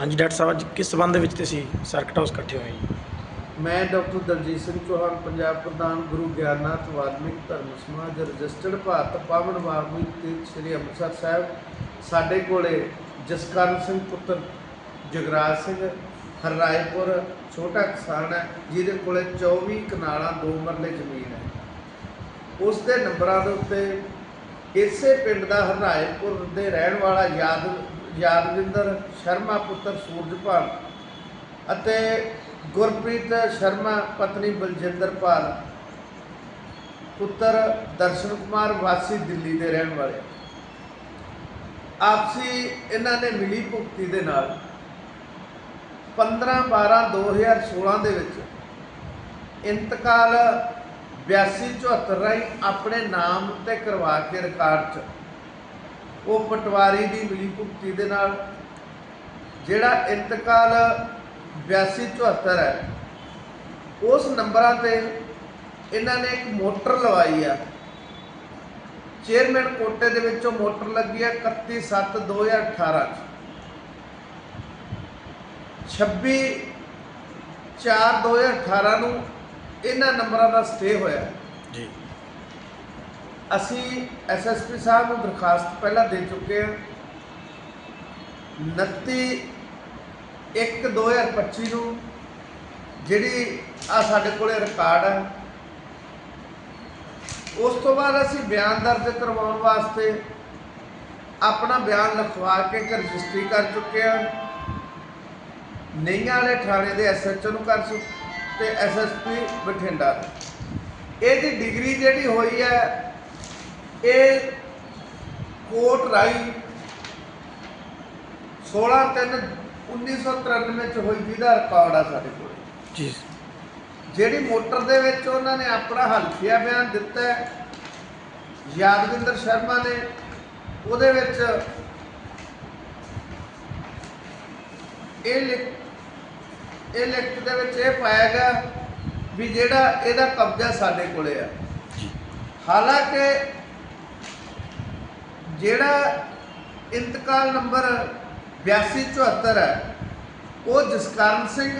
ਹਾਂਜੀ, ਡਾਕਟਰ ਸਾਹਿਬ, ਅੱਜ ਕਿਸ ਸੰਬੰਧ ਵਿੱਚ ਤੁਸੀਂ ਸਰਕਟ ਹਾਊਸ ਇਕੱਠੇ ਹੋਏ ਜੀ? ਮੈਂ ਡਾਕਟਰ ਦਲਜੀਤ ਸਿੰਘ ਚੌਹਾਨ, ਪੰਜਾਬ ਪ੍ਰਧਾਨ ਗੁਰੂ ਗਿਆਨਨਾਥ ਵਾਲਮੀਕ ਧਰਮ ਸਮਾਜ ਰਜਿਸਟਰਡ ਭਾਰਤ ਪਾਵਨ ਵਾਲਮੀਕ ਤੀਰਥ ਸ੍ਰੀ ਅੰਮ੍ਰਿਤਸਰ ਸਾਹਿਬ, ਸਾਡੇ ਕੋਲੇ ਜਸਕਰਨ ਸਿੰਘ ਪੁੱਤਰ ਜਗਰਾਜ ਸਿੰਘ, ਹਰਰਾਏਪੁਰ ਛੋਟਾ ਕਿਸਾਨ ਹੈ, ਜਿਹਦੇ ਕੋਲੇ 24 ਕਨਾਲਾਂ ਦੋ ਮਰਲੇ ਜ਼ਮੀਨ ਹੈ। ਉਸ ਦੇ ਨੰਬਰਾਂ ਦੇ ਉੱਤੇ ਇਸੇ ਪਿੰਡ ਦਾ ਹਰਰਾਏਪੁਰ ਦੇ ਰਹਿਣ ਵਾਲਾ ਯਾਦ ਯਾਦਵਿੰਦਰ ਸ਼ਰਮਾ ਪੁੱਤਰ ਸੂਰਜਪਾਲ ਅਤੇ ਗੁਰਪ੍ਰੀਤ ਸ਼ਰਮਾ ਪਤਨੀ ਬਲਜਿੰਦਰ ਪਾਲ ਪੁੱਤਰ ਦਰਸ਼ਨ ਕੁਮਾਰ ਵਾਸੀ ਦਿੱਲੀ ਦੇ ਰਹਿਣ ਵਾਲੇ। ਆਪਸੀ ਇਹਨਾਂ ਨੇ ਮਿਲੀ ਭੁਗਤੀ ਦੇ ਨਾਲ 15 12 2016 ਦੇ ਵਿੱਚ ਇੰਤਕਾਲ 82 74 ਰਾਹੀਂ ਆਪਣੇ ਨਾਮ ਤੇ ਕਰਵਾ ਕੇ ਰਿਕਾਰਡ 'ਚ ਉਹ ਪਟਵਾਰੀ ਦੀ ਮਿਲੀ ਭੁਗਤੀ ਦੇ ਨਾਲ ਜਿਹੜਾ ਇੰਤਕਾਲ 82 74 ਹੈ, ਉਸ ਨੰਬਰਾਂ ਤੇ ਇਹਨਾਂ ਨੇ ਇੱਕ ਮੋਟਰ ਲਵਾਈ ਆ। ਚੇਅਰਮੈਨ ਕੋਟੇ ਦੇ ਵਿੱਚੋਂ ਮੋਟਰ ਲੱਗੀ ਆ 31 7 2018 ਚ। 26 4 2018 ਨੂੰ ਇਹਨਾਂ ਨੰਬਰਾਂ ਦਾ ਸਟੇ ਹੋਇਆ। ਜੀ। ਅਸੀਂ ਐਸਐਸਪੀ ਸਾਹਿਬ ਨੂੰ ਦਰਖਾਸਤ ਪਹਿਲਾਂ ਦੇ ਚੁੱਕੇ ਹਾਂ। 29 1 2025 ਨੂੰ ਜਿਹੜੀ ਆ ਸਾਡੇ ਕੋਲੇ ਰਿਕਾਰਡ ਹੈ। ਉਸ ਤੋਂ ਬਾਅਦ ਅਸੀਂ ਬਿਆਨ ਦਰਜ ਕਰਵਾਉਣ ਵਾਸਤੇ ਆਪਣਾ ਬਿਆਨ ਲਿਖਵਾ ਕੇ ਇੱਕ ਰਜਿਸਟਰੀ ਕਰ ਚੁੱਕੇ ਹਾਂ। ਨਈਆਂ ਵਾਲੇ ਥਾਣੇ ਦੇ ਐਸਐਚਓ ਨੂੰ ਕਰ ਚੁੱਕੇ ਤੇ ਐਸਐਸਪੀ ਬਠਿੰਡਾ ਇਹਦੀ ਡਿਗਰੀ ਜਿਹੜੀ ਹੋਈ ਹੈ ਇਹ ਕੋਰਟ ਰਾਈ 16 3 1993 ਚ ਹੋਈ ਜਿਹਦਾ ਰਿਕਾਰਡ ਆ ਸਾਡੇ ਕੋਲ। ਜੀ। ਜਿਹੜੀ ਮੋਟਰ ਦੇ ਵਿੱਚ ਉਹਨਾਂ ਨੇ ਆਪਣਾ ਹਲਫੀਆ ਬਿਆਨ ਦਿੱਤਾ ਹੈ ਯਾਦਵਿੰਦਰ ਸ਼ਰਮਾ ਨੇ ਉਹਦੇ ਵਿੱਚ ਇਹ ਲਿਖ ਇਹ ਲਿਖਤ ਦੇ ਵਿੱਚ ਇਹ ਪਾਇਆ ਗਿਆ ਵੀ ਜਿਹੜਾ ਇਹਦਾ ਕਬਜ਼ਾ ਸਾਡੇ ਕੋਲੇ ਆ। ਹਾਲਾਂਕਿ ਜਿਹੜਾ ਇੰਤਕਾਲ ਨੰਬਰ 8274 ਹੈ ਉਹ ਜਸਕਰਨ ਸਿੰਘ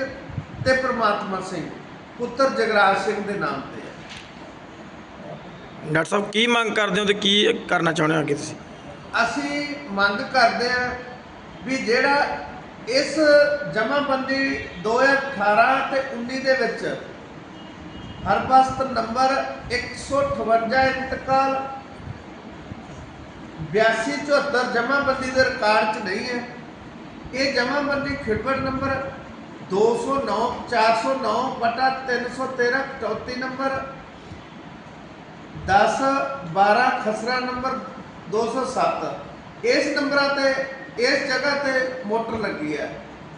ਤੇ ਪ੍ਰਮਾਤਮਾ ਸਿੰਘ ਪੁੱਤਰ ਜਗਰਾਜ ਸਿੰਘ ਦੇ ਨਾਮ ਤੇ ਹੈ। ਡਾਕਟਰ ਸਾਹਿਬ ਕੀ ਮੰਗ ਕਰਦੇ ਹੋ ਤੇ ਕੀ ਕਰਨਾ ਚਾਹੁੰਦੇ ਹੋ ਅੱਗੇ ਤੁਸੀਂ? ਅਸੀਂ ਮੰਗ ਕਰਦੇ ਹਾਂ ਵੀ ਜਿਹੜਾ ਇਸ ਜਮਾਬੰਦੀ 2018 ਤੇ 19 ਦੇ ਵਿੱਚ ਹਰਬਸਤ ਨੰਬਰ 158 ਇੰਤਕਾਲ 8274 ਜਮਾਬੰਦੀ ਦੇ ਰਿਕਾਰਡ 'ਚ ਨਹੀਂ ਹੈ। ਇਹ ਜਮਾਬੰਦੀ ਖਿੜਵੜ ਨੰਬਰ 209 409 ਬਟਾ 313 34 ਨੰਬਰ 10 12 ਖਸਰਾ ਨੰਬਰ 207 ਇਸ ਨੰਬਰਾਂ ਤੇ, ਇਸ ਜਗ੍ਹਾ ਤੇ ਮੋਟਰ ਲੱਗੀ ਹੈ।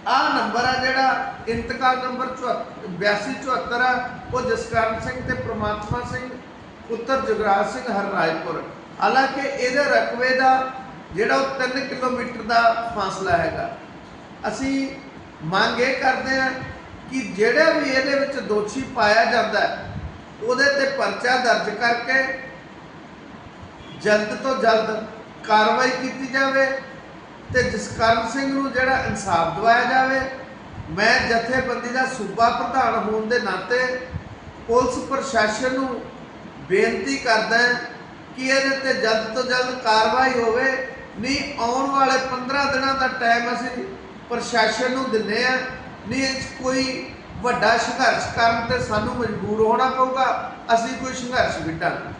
ਆਹ ਨੰਬਰ ਆ ਜਿਹੜਾ ਇੰਤਕਾਲ ਨੰਬਰ 8274 ਆ, ਉਹ ਜਸਕਰਨ ਸਿੰਘ ਤੇ ਪ੍ਰਮਾਤਮਾ ਸਿੰਘ ਪੁੱਤਰ ਜਗਰਾਜ ਸਿੰਘ ਹਰਰਾਜਪੁਰ। ਹਾਲਾਂਕਿ ਇਹਦੇ ਰਕਬੇ ਦਾ ਜਿਹੜਾ ਉਹ 3 ਕਿਲੋਮੀਟਰ ਦਾ ਫਾਸਲਾ ਹੈਗਾ। ਅਸੀਂ ਮੰਗ ਇਹ ਕਰਦੇ ਹਾਂ ਕਿ ਜਿਹੜਾ ਵੀ ਇਹਦੇ ਵਿੱਚ ਦੋਸ਼ੀ ਪਾਇਆ ਜਾਂਦਾ ਉਹਦੇ ਤੇ ਪਰਚਾ ਦਰਜ ਕਰਕੇ ਜਲਦ ਤੋਂ ਜਲਦ ਕਾਰਵਾਈ ਕੀਤੀ ਜਾਵੇ ਤੇ ਜਸਕਰਨ ਸਿੰਘ ਨੂੰ ਜਿਹੜਾ ਇਨਸਾਫ ਦਿਵਾਇਆ ਜਾਵੇ। ਮੈਂ ਜਥੇਬੰਦੀ ਦਾ ਸੂਬਾ ਪ੍ਰਧਾਨ ਹੋਣ ਦੇ ਨਾਤੇ ਪੁਲਿਸ ਪ੍ਰਸ਼ਾਸਨ ਨੂੰ ਬੇਨਤੀ ਕਰਦਾ ਹਾਂ ਕਿ ਇਹਦੇ ਤੇ ਜਲਦ ਤੋਂ ਜਲਦ ਕਾਰਵਾਈ ਹੋਵੇ। ਨਹੀਂ, ਆਉਣ ਵਾਲੇ 15 ਦਿਨਾਂ ਦਾ ਟਾਈਮ ਅਸੀਂ ਪ੍ਰਸ਼ਾਸਨ ਨੂੰ ਦਿੰਨੇ ਆ ਨਹੀਂ, ਇਹ 'ਚ ਕੋਈ ਵੱਡਾ ਸੰਘਰਸ਼ ਕਰਨ ਤੇ ਸਾਨੂੰ ਮਜਬੂਰ ਹੋਣਾ ਪਊਗਾ। ਅਸੀਂ ਕੋਈ ਸੰਘਰਸ਼ ਵਿੱਢਾਂਗੇ